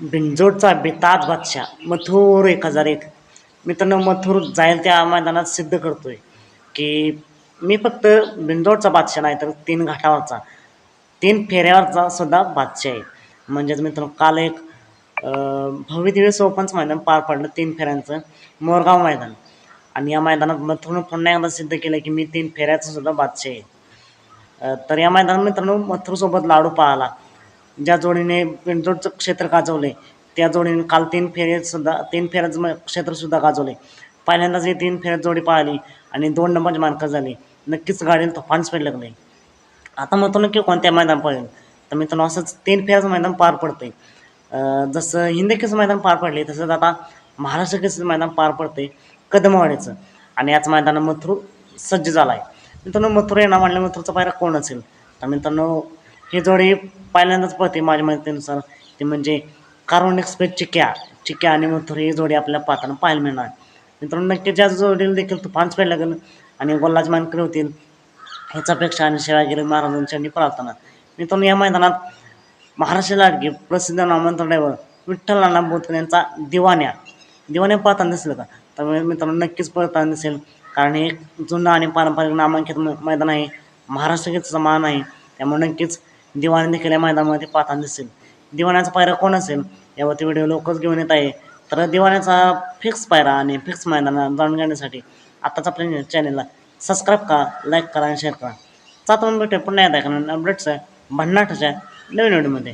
बिंजोडचा बेताज बादशाह मथुर एक हजार एक. मित्रांनो मथुर जाईल त्या मैदानात सिद्ध करतोय की मी फक्त बिंजोडचा बादशाह नाही तर तीन घाटावरचा तीन फेऱ्यावरचा सुद्धा बादशाह आहे. म्हणजेच मित्रांनो काल एक अं, भव्य दिवस मैदान पार पडलं तीन फेऱ्यांचं मोरगाव मैदान. आणि या मैदानात मथुरनं पुन्हा एकदा सिद्ध केलं की मी तीन फेऱ्याचा सुद्धा बादशाह आहे. तर या मैदानात मित्रांनो मथुरसोबत लाडू पाळाला ज्या जोडीने पिंजोडचं क्षेत्र गाजवले त्या जोडीने काल तीन फेऱ्यात सुद्धा तीन फेऱ्याचं म- क्षेत्रसुद्धा गाजवले. पहिल्यांदाच ही तीन फेऱ्यात जोडी पाळली आणि दोन नंबरची मानकं झाली. नक्कीच गाडीला तुफान स्पीड लागले. आता म्हणतो की कोणत्या मैदान पडेल तर मित्रांनो असंच तीन फेऱ्याचं मैदान पार पडते जसं हिंदी किस मैदान पार पडले तसंच आता महाराष्ट्र केसरीचं मैदान पार पडते कदमवाड्याचं आणि याच मैदानात मथुर सज्ज झाला आहे मित्रांनो मथुर येणार म्हणलं मथुरचा पायरा कोण असेल? तर मित्रांनो ही जोडी पहिल्यांदाच पळते माझ्या माहितीनुसार. ते म्हणजे कार्बन एक्सप्रेस चिक्या चिक्या आणि मथुर ही जोडी आपल्याला पाहताना पाहायला मिळणार. मित्रांनो नक्की ज्या जोडीला देखील तुफान स्पीड लागेल आणि गोल्लाज मानकरी होतील ह्याच अपेक्षा आणि शिवागिरी महाराजांच्यानी प्रार्थना. मित्रांनो या मैदानात महाराष्ट्र लाडके प्रसिद्ध नामांतर ड्रायव्हर विठ्ठल नाना बोतकर यांचा दिवाण्या दिवाण्या पाहताना दिसलं का? त्यामुळे मित्रांनो नक्कीच पळताना दिसेल कारण हे एक जुनं आणि पारंपरिक नामांकित मैदान आहे. महाराष्ट्र गीताचा मान आहे. त्यामुळे नक्कीच दिवाणी देखील या मैदानामध्ये पाहताना दिसेल. दिवाण्याचा पायरा कोण असेल? यावरती व्हिडिओ लवकरच घेऊन येत आहे. तर दिवाण्याचा फिक्स पायरा आणि फिक्स मैदान जाणून घेण्यासाठी आत्ताच आपल्या चॅनलला सबस्क्राईब करा लाईक करा आणि शेअर करा. सात भेटूया पुन्हा आहे कारण अपडेट्स आहे भन्नाटाच्या नवीन व्हिडिओमध्ये